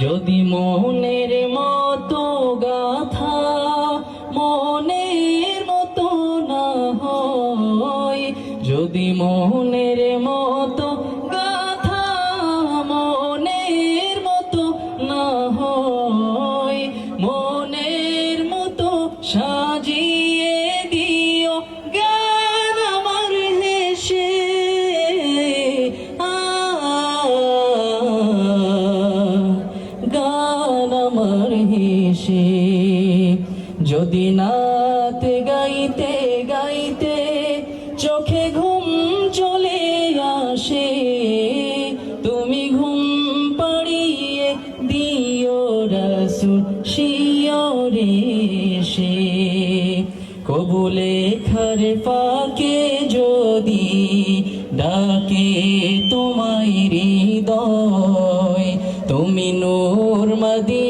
যদি মনের মতো গাথা মনের মতো না হয়, যদি মনের মতো গাথা মনের মতো না হয়, মনের মতো সাজিয়ে হেসে যদি নাত গাইতে গাইতে চোখে ঘুম চলে আসে, তুমি ঘুম পাড়িয়ে দিও রসুল শিয়রে সে কবুলে খার পাকে যদি ডাকে তোমায় হৃদয়, তুমি নূর মদিনা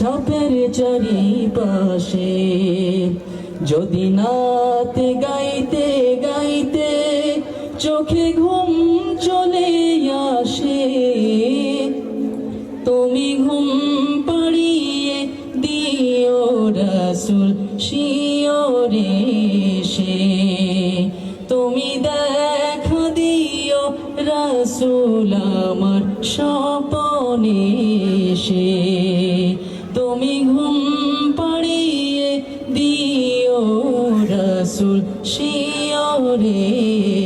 সাপের চারি পাশে যদি নাতে গাইতে গাইতে চোখে ঘুম চলে আসে, তুমি ঘুম পাড়িয়ে দিও রসুল শিওরে সে তুমি দেখা দিও রসুল আমার স্বপনে সে তুমি ঘুম পাড়িয়ে দিও রসুল শিওরে